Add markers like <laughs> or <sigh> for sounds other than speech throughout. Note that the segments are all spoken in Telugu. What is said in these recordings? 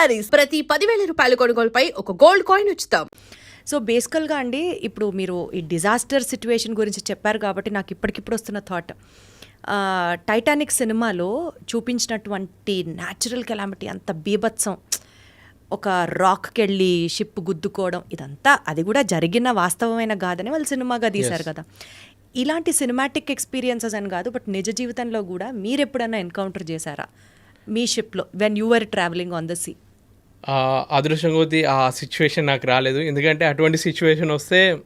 శారీస్. ప్రతి పదివేల రూపాయల కొనుగోలుపై ఒక గోల్డ్ కాయిన్ ఉచితం. సో బేసికల్గా అండి ఇప్పుడు మీరు ఈ డిజాస్టర్ సిచ్యువేషన్ గురించి చెప్పారు కాబట్టి నాకు ఇప్పటికిప్పుడు వస్తున్న థాట్ టైటానిక్ సినిమాలో చూపించినటువంటి న్యాచురల్ కెలామిటీ అంత బీభత్సం ఒక రాక్కి వెళ్ళి షిప్ గుద్దుకోవడం ఇదంతా అది కూడా జరిగిన వాస్తవమైన కాదని వాళ్ళు సినిమాగా తీశారు కదా. ఇలాంటి సినిమాటిక్ ఎక్స్పీరియన్సెస్ అని కాదు బట్ నిజ జీవితంలో కూడా మీరు ఎప్పుడైనా ఎన్కౌంటర్ చేశారా? మీ షిప్లో when you are travelling on the sea అదృష్టం కొద్దీ ఆ సిచ్యువేషన్ నాకు రాలేదు. ఎందుకంటే అటువంటి సిచ్యువేషన్ వస్తే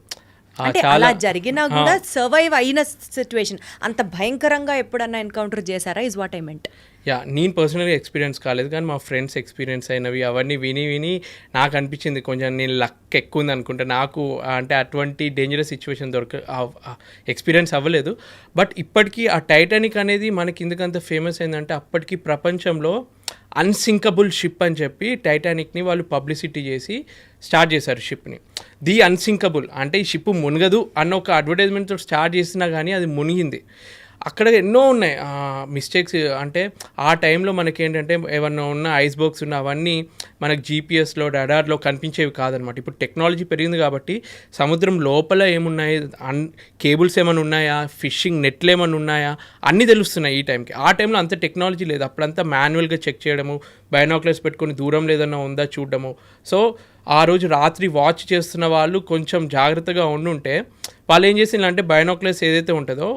అంటే అలా జరిగినా కూడా సర్వైవ్ అయిన సిచ్యువేషన్ అంత భయంకరంగా ఎప్పుడన్నా ఎన్కౌంటర్ చేశారా? Is what I meant yeah నేను పర్సనల్గా ఎక్స్పీరియన్స్ కాలేదు. కానీ మా ఫ్రెండ్స్ ఎక్స్పీరియన్స్ అయినవి అవన్నీ విని విని నాకు అనిపించింది కొంచెం నేను లక్ ఎక్కువ ఉంది అనుకుంటా నాకు అంటే అటువంటి డేంజరస్ సిచ్యువేషన్ దొరక ఎక్స్పీరియన్స్ అవ్వలేదు. బట్ ఇప్పటికీ ఆ టైటానిక్ అనేది మనకి ఎందుకంత ఫేమస్ అయిందంటే అప్పటికి ప్రపంచంలో అన్సింకబుల్ షిప్ అని చెప్పి టైటానిక్ని వాళ్ళు పబ్లిసిటీ చేసి స్టార్ట్ చేశారు షిప్ని ది అన్సింకబుల్ అంటే ఈ షిప్ మునగదు అన్న ఒక అడ్వర్టైజ్మెంట్తో స్టార్ట్ చేసినా కానీ అది మునిగింది. అక్కడ ఎన్నో ఉన్నాయి. మిస్టేక్స్ అంటే ఆ టైంలో మనకి ఏంటంటే ఏమన్నా ఉన్న ఐస్ బాక్స్ ఉన్న అవన్నీ మనకి జీపీఎస్లో డడార్లో కనిపించేవి కాదనమాట ఇప్పుడు టెక్నాలజీ పెరిగింది కాబట్టి సముద్రం లోపల ఏమున్నాయి? అన్ కేబుల్స్ ఏమైనా ఉన్నాయా? ఫిషింగ్ నెట్లు ఏమైనా ఉన్నాయా? అన్నీ తెలుస్తున్నాయి ఈ టైంకి ఆ టైంలో అంత టెక్నాలజీ లేదు. అప్పుడంతా మాన్యువల్గా చెక్ చేయడము బయోనాక్లర్స్ పెట్టుకొని దూరం లేదన్నా ఉందా చూడడము. సో ఆ రోజు రాత్రి వాచ్ చేస్తున్న వాళ్ళు కొంచెం జాగ్రత్తగా ఉండుంటే వాళ్ళు ఏం చేసిందంటే బయోనాక్లర్స్ ఏదైతే ఉంటుందో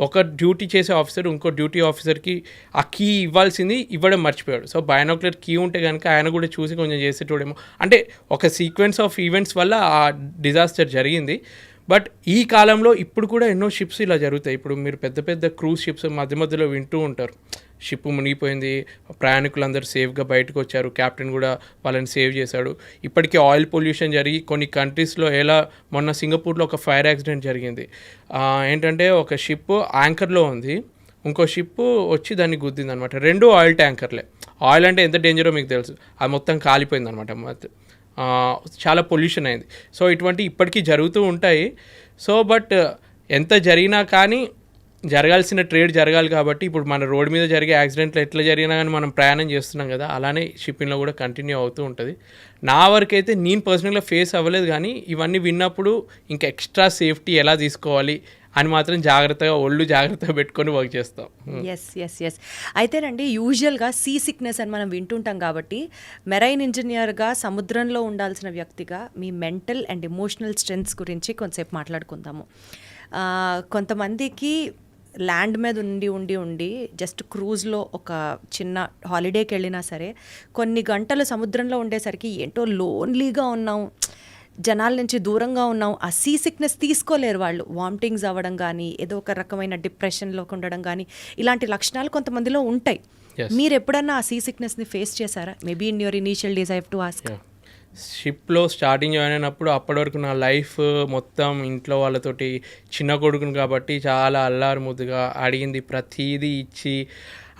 ఒక డ్యూటీ చేసే ఆఫీసర్ ఇంకో డ్యూటీ ఆఫీసర్కి ఆ కీ ఇవ్వాల్సింది ఇవ్వడం మర్చిపోయాడు. సో బైనాక్లర్ కీ ఉంటే కనుక ఆయన కూడా చూసి కొంచెం చేసేటోడేమో. అంటే ఒక సీక్వెన్స్ ఆఫ్ ఈవెంట్స్ వల్ల ఆ డిజాస్టర్ జరిగింది. బట్ ఈ కాలంలో ఇప్పుడు కూడా ఎన్నో షిప్స్ ఇలా జరుగుతాయి. ఇప్పుడు మీరు పెద్ద పెద్ద క్రూజ్ షిప్స్ మధ్య మధ్యలో వింటూ ఉంటారు. షిప్ మునిగిపోయింది. ప్రయాణికులందరూ సేఫ్గా బయటకు వచ్చారు. కెప్టెన్ కూడా వాళ్ళని సేవ్ చేశాడు. ఇప్పటికే ఆయిల్ పొల్యూషన్ జరిగి కొన్ని కంట్రీస్లో ఎలా మొన్న సింగపూర్లో ఒక ఫైర్ యాక్సిడెంట్ జరిగింది. ఏంటంటే ఒక షిప్ యాంకర్లో ఉంది. ఇంకో షిప్ వచ్చి దాన్ని గుద్దింది అనమాట రెండు ఆయిల్ ట్యాంకర్లే. ఆయిల్ అంటే ఎంత డేంజరో మీకు తెలుసు. అది మొత్తం కాలిపోయింది అనమాట చాలా పొల్యూషన్ అయింది. సో ఇటువంటి ఇప్పటికీ జరుగుతూ ఉంటాయి. సో బట్ ఎంత జరిగినా కానీ జరగాల్సిన ట్రేడ్ జరగాలి కాబట్టి ఇప్పుడు మన రోడ్ మీద జరిగే యాక్సిడెంట్లు ఎట్లా జరిగినా కానీ మనం ప్రయాణం చేస్తున్నాం కదా అలానే షిప్పింగ్లో కూడా కంటిన్యూ అవుతూ ఉంటుంది. నా వరకు అయితే నేను పర్సనల్గా ఫేస్ అవ్వలేదు కానీ ఇవన్నీ విన్నప్పుడు ఇంకా ఎక్స్ట్రా సేఫ్టీ ఎలా తీసుకోవాలి అని మాత్రం జాగ్రత్తగా ఒళ్ళు జాగ్రత్తగా పెట్టుకొని వర్క్ చేస్తాం. ఎస్ ఎస్ ఎస్ అయితేనండి యూజువల్గా సీ సిక్నెస్ అని మనం వింటుంటాం కాబట్టి మెరైన్ ఇంజనీర్గా సముద్రంలో ఉండాల్సిన వ్యక్తిగా మీ మెంటల్ అండ్ ఎమోషనల్ స్ట్రెంగ్స్ గురించి కొంతసేపు మాట్లాడుకుందాము. కొంతమందికి ల్యాండ్ మీద ఉండి ఉండి ఉండి జస్ట్ క్రూజ్లో ఒక చిన్న హాలిడేకి వెళ్ళినా సరే కొన్ని గంటలు సముద్రంలో ఉండేసరికి ఏంటో లోన్లీగా ఉన్నాం. జనాల నుంచి దూరంగా ఉన్నాం. ఆ సీ సిక్నెస్ తీసుకోలేరు వాళ్ళు. వామిటింగ్స్ అవ్వడం కానీ ఏదో ఒక రకమైన డిప్రెషన్లోకి ఉండడం కానీ ఇలాంటి లక్షణాలు కొంతమందిలో ఉంటాయి. మీరు ఎప్పుడన్నా ఆ సీ సిక్నెస్ని ఫేస్ చేశారా? Maybe in your initial days I have to ask షిప్లో స్టార్టింగ్ జాయిన్ అయినప్పుడు అప్పటి వరకు నా లైఫ్ మొత్తం ఇంట్లో వాళ్ళతోటి చిన్న కొడుకుని కాబట్టి చాలా అల్లారు ముద్దుగా అడిగింది ప్రతీది ఇచ్చి.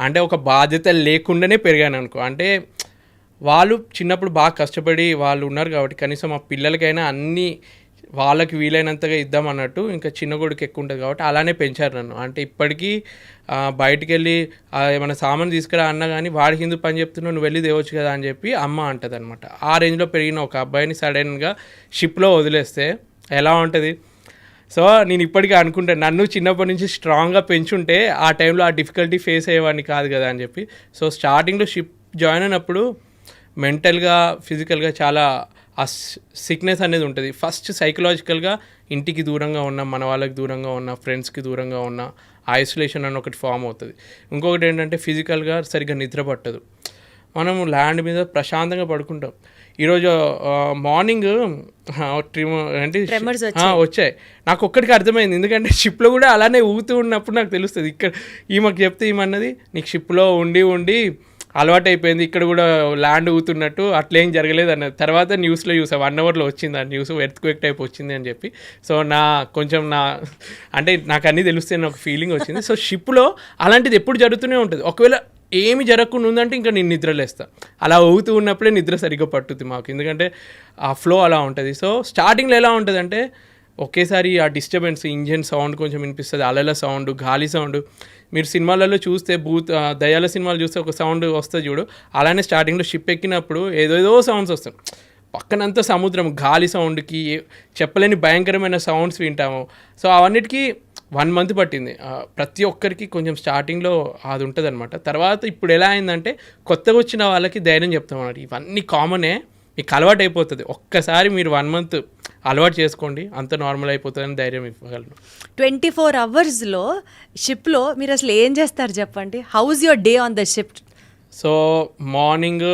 అంటే ఒక బాధ్యత లేకుండానే పెరిగాను అనుకో. అంటే వాళ్ళు చిన్నప్పుడు బాగా కష్టపడి వాళ్ళు ఉన్నారు కాబట్టి కనీసం మా పిల్లలకైనా అన్నీ వాళ్ళకి వీలైనంతగా ఇద్దాం అన్నట్టు ఇంకా చిన్న కొడుకు ఎక్కువ ఉంటుంది కాబట్టి అలానే పెంచారు నన్ను. అంటే ఇప్పటికీ బయటికి వెళ్ళి ఏమైనా సామాన్ తీసుకురా అన్నా కానీ వాడికి ఎందుకు పని చెప్తున్నావు? నువ్వు వెళ్ళి తేవచ్చు కదా అని చెప్పి అమ్మ అంటది అనమాట ఆ రేంజ్లో పెరిగిన ఒక అబ్బాయిని సడన్గా షిప్లో వదిలేస్తే ఎలా ఉంటుంది? సో నేను ఇప్పటికీ అనుకుంటాను నన్ను చిన్నప్పటి నుంచి స్ట్రాంగ్గా పెంచుంటే ఆ టైంలో ఆ డిఫికల్టీ ఫేస్ అయ్యేవాడిని కాదు కదా అని చెప్పి. సో స్టార్టింగ్లో షిప్ జాయిన్ అయినప్పుడు మెంటల్గా ఫిజికల్గా చాలా ఆ సిక్నెస్ అనేది ఉంటుంది. ఫస్ట్ సైకలాజికల్గా ఇంటికి దూరంగా ఉన్న మన వాళ్ళకి దూరంగా ఉన్న ఫ్రెండ్స్కి దూరంగా ఉన్న ఐసోలేషన్ అని ఒకటి ఫామ్ అవుతుంది. ఇంకొకటి ఏంటంటే ఫిజికల్గా సరిగ్గా నిద్ర పట్టదు. మనం ల్యాండ్ మీద ప్రశాంతంగా పడుకుంటాం. ఈరోజు మార్నింగ్ అంటే వచ్చాయి. నాకు ఒక్కడికి అర్థమైంది. ఎందుకంటే షిప్లో కూడా అలానే ఊగుతూ ఉన్నప్పుడు నాకు తెలుస్తుంది. ఇక్కడ ఈమెకు చెప్తే ఈమన్నది నీకు షిప్లో ఉండి ఉండి అలవాటు అయిపోయింది ఇక్కడ కూడా ల్యాండ్ ఊతున్నట్టు అట్లేం జరగలేదు అన్న తర్వాత న్యూస్లో చూసా. వన్ అవర్లో వచ్చింది ఆ న్యూస్. ఎర్త్ క్వేక్ టైప్ వచ్చింది అని చెప్పి. సో నా కొంచెం నా అంటే నాకు అన్నీ తెలుస్తే ఒక ఫీలింగ్ వచ్చింది. సో షిప్లో అలాంటిది ఎప్పుడు జరుగుతూనే ఉంటుంది. ఒకవేళ ఏమి జరగకుండా ఉందంటే ఇంకా నేను నిద్రలేస్తా. అలా అవుతూ ఉన్నప్పుడే నిద్ర సరిగ్గా పట్టుద్ది మాకు. ఎందుకంటే ఆ ఫ్లో అలా ఉంటుంది. సో స్టార్టింగ్లో ఎలా ఉంటుంది అంటే ఒకేసారి ఆ డిస్టర్బెన్స్ ఇంజన్ సౌండ్ కొంచెం వినిపిస్తుంది. అలల సౌండ్ గాలి సౌండ్. మీరు సినిమాలలో చూస్తే భూత్ దయాల సినిమాలు చూస్తే ఒక సౌండ్ వస్తుంది చూడు. అలానే స్టార్టింగ్లో షిప్ ఎక్కినప్పుడు ఏదేదో సౌండ్స్ వస్తాయి. పక్కనంతా సముద్రం గాలి సౌండ్కి చెప్పలేని భయంకరమైన సౌండ్స్ వింటాము. సో అవన్నిటికీ వన్ మంత్ పట్టింది. ప్రతి ఒక్కరికి కొంచెం స్టార్టింగ్లో అది ఉంటుంది అనమాట తర్వాత ఇప్పుడు ఎలా అయిందంటే కొత్తగా వచ్చిన వాళ్ళకి ధైర్యం చెప్తాం అన్నమాట ఇవన్నీ కామనే మీకు అలవాటు అయిపోతుంది ఒక్కసారి మీరు వన్ మంత్ అలవాటు చేసుకోండి. అంత నార్మల్ అయిపోతుందని ధైర్యం ఇవ్వగలను. ట్వంటీ ఫోర్ అవర్స్లో షిప్లో మీరు అసలు ఏం చేస్తారు చెప్పండి? How's your day on the ship so morning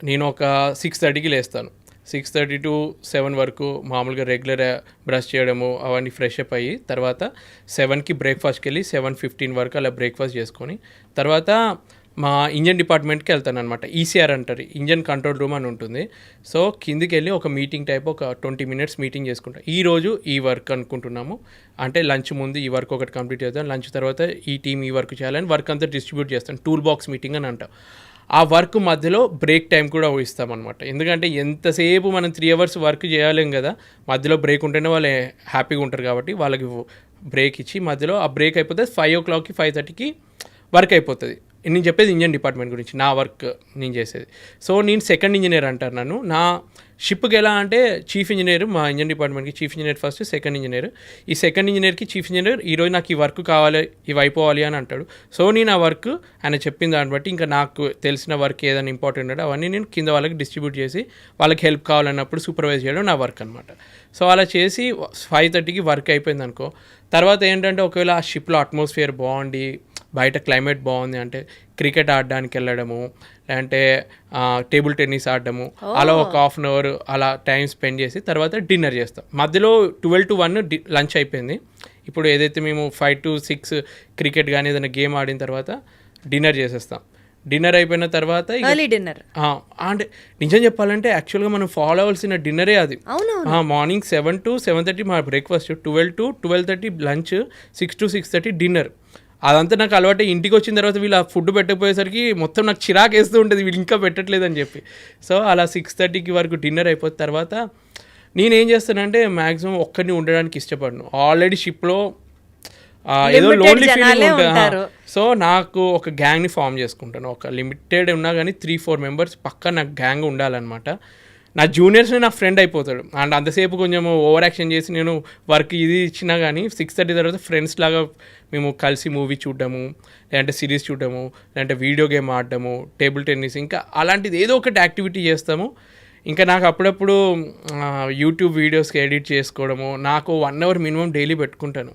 నేను ఒక సిక్స్ థర్టీకి లేస్తాను. సిక్స్ థర్టీ టు సెవెన్ వరకు మామూలుగా రెగ్యులర్ బ్రష్ చేయడము అవన్నీ ఫ్రెష్ అప్ అయ్యి తర్వాత సెవెన్కి బ్రేక్ఫాస్ట్కి వెళ్ళి సెవెన్ ఫిఫ్టీన్ వరకు అలా బ్రేక్ఫాస్ట్ చేసుకొని తర్వాత మా ఇంజన్ డిపార్ట్మెంట్కి వెళ్తాను అనమాట ఈసీఆర్ అంటారు. ఇంజన్ కంట్రోల్ రూమ్ అని ఉంటుంది. సో కిందికి వెళ్ళి ఒక మీటింగ్ టైప్ ఒక ట్వంటీ మినిట్స్ మీటింగ్ చేసుకుంటాం. ఈ రోజు ఈ వర్క్ అనుకుంటున్నాము. అంటే లంచ్ ముందు ఈ వర్క్ ఒకటి కంప్లీట్ చేద్దాం. లంచ్ తర్వాత ఈ టీం ఈ వర్క్ చేయాలని వర్క్ అంతా డిస్ట్రిబ్యూట్ చేస్తాం టూల్ బాక్స్ మీటింగ్ అని అంటాం. ఆ వర్క్ మధ్యలో బ్రేక్ టైం కూడా ఇస్తామన్నమాట. ఎందుకంటే ఎంతసేపు మనం త్రీ అవర్స్ వర్క్ చేయలేం కదా మధ్యలో బ్రేక్ ఉంటేనే వాళ్ళు హ్యాపీగా ఉంటారు కాబట్టి వాళ్ళకి బ్రేక్ ఇచ్చి మధ్యలో ఆ బ్రేక్ అయిపోతే ఫైవ్ ఓ క్లాక్కి ఫైవ్ థర్టీకి వర్క్ అయిపోతుంది. నేను చెప్పేది ఇంజన్ డిపార్ట్మెంట్ గురించి నా వర్క్ నేను చేసేది. సో నేను సెకండ్ ఇంజనీర్ అంటారు నన్ను. నా షిప్కి ఎలా అంటే చీఫ్ ఇంజనీర్ మా ఇంజన్ డిపార్ట్మెంట్కి chief engineer first second engineer. ఈ సెకండ్ ఇంజనీర్కి చీఫ్ ఇంజనీర్ ఈరోజు నాకు ఈ వర్క్ కావాలి ఇవి అయిపోవాలి అని అంటాడు. సో నేను ఆ వర్క్ ఆయన చెప్పిన దాన్ని బట్టి ఇంకా నాకు తెలిసిన వర్క్ ఏదైనా ఇంపార్టెంట్ ఉంటే అవన్నీ నేను కింద వాళ్ళకి డిస్ట్రిబ్యూట్ చేసి వాళ్ళకి హెల్ప్ కావాలన్నప్పుడు సూపర్వైజ్ చేయడం నా వర్క్ అనమాట సో అలా చేసి ఫైవ్ థర్టీకి వర్క్ అయిపోయింది అనుకో తర్వాత ఏంటంటే ఒకవేళ ఆ షిప్లో అట్మాస్ఫియర్ బాగుండి బయట క్లైమేట్ బాగుంది అంటే క్రికెట్ ఆడడానికి వెళ్ళడము లేదంటే టేబుల్ టెన్నిస్ ఆడడము అలా ఒక హాఫ్ అన్ అవర్ అలా టైం స్పెండ్ చేసి తర్వాత డిన్నర్ చేస్తాం. మధ్యలో ట్వెల్వ్ టు వన్ లంచ్ అయిపోయింది. ఇప్పుడు ఏదైతే మేము ఫైవ్ టు సిక్స్ క్రికెట్ కానీ ఏదైనా గేమ్ ఆడిన తర్వాత డిన్నర్ చేసేస్తాం. డిన్నర్ అయిపోయిన తర్వాత డిన్నర్ అంటే నిజం చెప్పాలంటే యాక్చువల్గా మనం ఫాలో అవ్వాల్సిన డిన్నరే అది. Morning seven to seven thirty మా breakfast twelve to twelve thirty lunch six to six thirty dinner. అదంతా నాకు అలవాటు ఇంటికి వచ్చిన తర్వాత వీళ్ళు ఆ ఫుడ్ పెట్టకపోయేసరికి మొత్తం నాకు చిరాకు వేస్తూ ఉంటుంది వీళ్ళు ఇంకా పెట్టట్లేదని చెప్పి. సో అలా సిక్స్ థర్టీకి వరకు డిన్నర్ అయిపోయిన తర్వాత నేనేం చేస్తానంటే మ్యాక్సిమం ఒక్కడిని ఉండడానికి ఇష్టపడను. ఆల్రెడీ షిప్లో ఏదో లోన్లీ ఫీలింగ్ సో నాకు ఒక గ్యాంగ్ని ఫామ్ చేసుకుంటాను. ఒక లిమిటెడ్ ఉన్నా కానీ త్రీ ఫోర్ మెంబర్స్ పక్క నాకు గ్యాంగ్ ఉండాలన్నమాట. నా జూనియర్స్ని నా ఫ్రెండ్ అయిపోతాడు. అండ్ అంతసేపు కొంచెం ఓవర్ యాక్షన్ చేసి నేను వర్క్ ఇది ఇచ్చినా కానీ సిక్స్ థర్టీ తర్వాత ఫ్రెండ్స్ లాగా మేము కలిసి మూవీ చూడడము లేదంటే సిరీస్ చూడడము లేదంటే వీడియో గేమ్ ఆడడము టేబుల్ టెన్నిస్ ఇంకా అలాంటిది ఏదో ఒకటి యాక్టివిటీ చేస్తాము. ఇంకా నాకు అప్పుడప్పుడు యూట్యూబ్ వీడియోస్కి ఎడిట్ చేసుకోవడము నాకు వన్ అవర్ మినిమం డైలీ పెట్టుకుంటాను.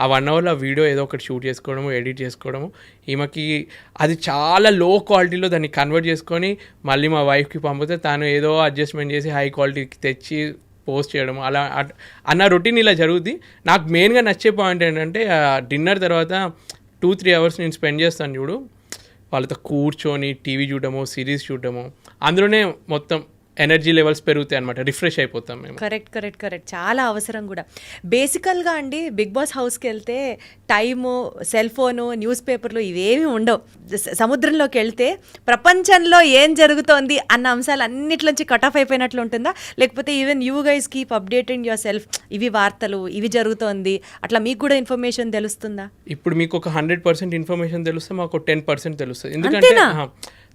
ఆ వన్ అవర్లో వీడియో ఏదో ఒకటి షూట్ చేసుకోవడము ఎడిట్ చేసుకోవడము. ఈమెకి అది చాలా లో క్వాలిటీలో దాన్ని కన్వర్ట్ చేసుకొని మళ్ళీ మా వైఫ్కి పంపితే తాను ఏదో అడ్జస్ట్మెంట్ చేసి హై క్వాలిటీకి తెచ్చి పోస్ట్ చేయడం అలా అట్- అన్న రొటీన్ ఇలా జరుగుద్ది. నాకు మెయిన్గా నచ్చే పాయింట్ ఏంటంటే డిన్నర్ తర్వాత టూ త్రీ అవర్స్ నేను స్పెండ్ చేస్తాను చూడు. వాళ్ళతో కూర్చొని టీవీ చూడడము సిరీస్ చూడడము. అందులోనే మొత్తం ఎనర్జీ లెవెల్స్ పెరుగుతాయి అనమాట రిఫ్రెష్ అయిపోతాం మేము. Correct correct correct. చాలా అవసరం కూడా. బేసికల్గా అండి బిగ్ బాస్ హౌస్కి వెళ్తే టైము సెల్ ఫోను న్యూస్ పేపర్లు ఇవేమి ఉండవు. సముద్రంలోకి వెళ్తే ప్రపంచంలో ఏం జరుగుతోంది అన్న అంశాలు అన్నిట్లోంచి కట్ ఆఫ్ అయిపోయినట్లు ఉంటుందా? లేకపోతే even you guys keep updating yourself ఇవి వార్తలు ఇవి జరుగుతోంది. అట్లా మీకు కూడా ఇన్ఫర్మేషన్ తెలుస్తుందా? ఇప్పుడు మీకు ఒక హండ్రెడ్ పర్సెంట్ ఇన్ఫర్మేషన్ తెలిస్తే మాకు టెన్ పర్సెంట్ తెలుస్తుంది. ఎందుకంటే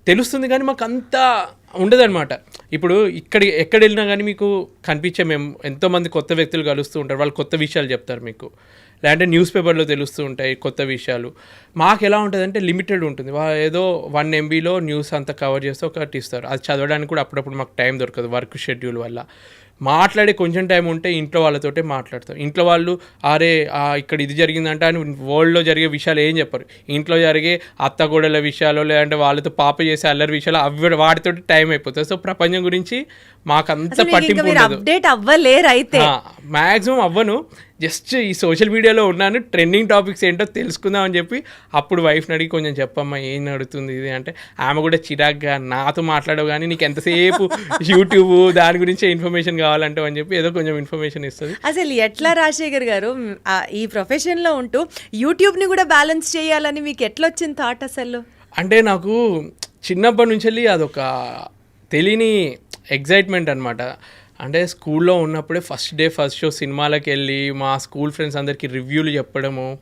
తెలుస్తుంది కానీ మాకు అంత ఉండదన్నమాట. ఇప్పుడు ఇక్కడ ఎక్కడ వెళ్ళినా కానీ మీకు కనిపించే మేము ఎంతోమంది కొత్త వ్యక్తులు కలుస్తూ ఉంటారు. వాళ్ళు కొత్త విషయాలు చెప్తారు మీకు. లేదంటే న్యూస్ పేపర్లో తెలుస్తూ ఉంటాయి కొత్త విషయాలు. మాకు ఎలా ఉంటుంది అంటే లిమిటెడ్ ఉంటుంది. ఏదో వన్ ఎంబీలో న్యూస్ అంతా కవర్ చేస్తే ఒకటి ఇస్తారు. అది చదవడానికి కూడా అప్పుడప్పుడు మాకు టైం దొరకదు వర్క్ షెడ్యూల్ వల్ల. మాట్లాడే కొంచెం టైం ఉంటే ఇంట్లో వాళ్ళతోటే మాట్లాడతాం. ఇంట్లో వాళ్ళు అరే ఇక్కడ ఇది జరిగిందంటే అని వరల్డ్లో జరిగే విషయాలు ఏం చెప్పరు. ఇంట్లో జరిగే అత్తగోడల విషయాలు లేదంటే వాళ్ళతో పాప చేసే అల్లరి విషయాలు అవి వాటితోటి టైం అయిపోతుంది. సో ప్రపంచం గురించి మాకంత పట్టింపు అప్డేట్ అవ్వలేరు అయితే మ్యాక్సిమం అవ్వను. జస్ట్ ఈ సోషల్ మీడియాలో ఉన్నాను ట్రెండింగ్ టాపిక్స్ ఏంటో తెలుసుకుందాం అని చెప్పి అప్పుడు వైఫ్ని అడిగి కొంచెం చెప్పమ్మా ఏం నడుతుంది ఇది అంటే ఆమె కూడా చిరాగ్గా నాతో మాట్లాడవు కానీ నీకు ఎంతసేపు <laughs> యూట్యూబ్ దాని గురించే ఇన్ఫర్మేషన్ కావాలంటే అని చెప్పి ఏదో కొంచెం ఇన్ఫర్మేషన్ ఇస్తుంది. అసలు ఎట్లా రాజశేఖర్ గారు ఈ ప్రొఫెషన్లో ఉంటూ యూట్యూబ్ని కూడా బ్యాలెన్స్ చేయాలని మీకు ఎట్లా వచ్చింది థాట్ అసలు? అంటే నాకు చిన్నప్పటి నుంచి వెళ్ళి అదొక తెలియని ఎగ్జైట్మెంట్ అనమాట అంటే స్కూల్లో ఉన్నప్పుడే ఫస్ట్ డే ఫస్ట్ షో సినిమాలకు వెళ్ళి మా స్కూల్ ఫ్రెండ్స్ అందరికీ రివ్యూలు చెప్పడము.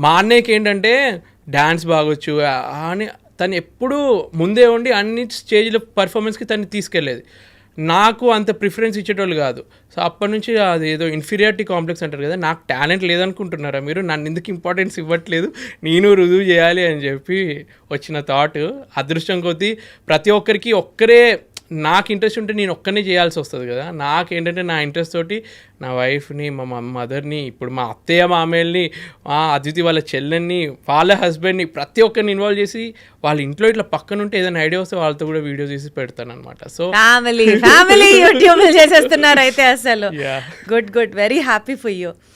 మా అన్నయ్యకి ఏంటంటే డ్యాన్స్ బాగొచ్చు అని తను ఎప్పుడూ ముందే ఉండి అన్ని స్టేజ్లో పర్ఫార్మెన్స్కి తను తీసుకెళ్ళేది. నాకు అంత ప్రిఫరెన్స్ ఇచ్చేటోళ్ళు కాదు. సో అప్పటి నుంచి అది ఏదో ఇన్ఫీరియారిటీ కాంప్లెక్స్ అంటారు కదా నాకు టాలెంట్ లేదనుకుంటున్నారా మీరు? నన్ను ఎందుకు ఇంపార్టెన్స్ ఇవ్వట్లేదు? నేను రుజువు చేయాలి అని చెప్పి వచ్చిన థాట్ అదృష్టం కొద్దీ ప్రతి ఒక్కరికి ఒక్కరే నాకు ఇంట్రెస్ట్ ఉంటే నేను ఒక్కనే చేయాల్సి వస్తుంది కదా. నాకేంటంటే నా ఇంట్రెస్ట్ తోటి నా వైఫ్ని మా మదర్ని ఇప్పుడు మా అత్తయ్య మామయ్యల్ని మా అదితి వాళ్ళ చెల్లెల్ని వాళ్ళ హస్బెండ్ని ప్రతి ఒక్కరిని ఇన్వాల్వ్ చేసి వాళ్ళ ఇంట్లో ఇట్లా పక్కన ఉంటే ఏదైనా ఐడియా వస్తే వాళ్ళతో కూడా వీడియో చేసి పెడతాను అనమాట సో ఫ్యామిలీ ఫ్యామిలీ యూట్యూబ్ చేసేస్తున్నారు అయితే అసలు. Good good very happy for you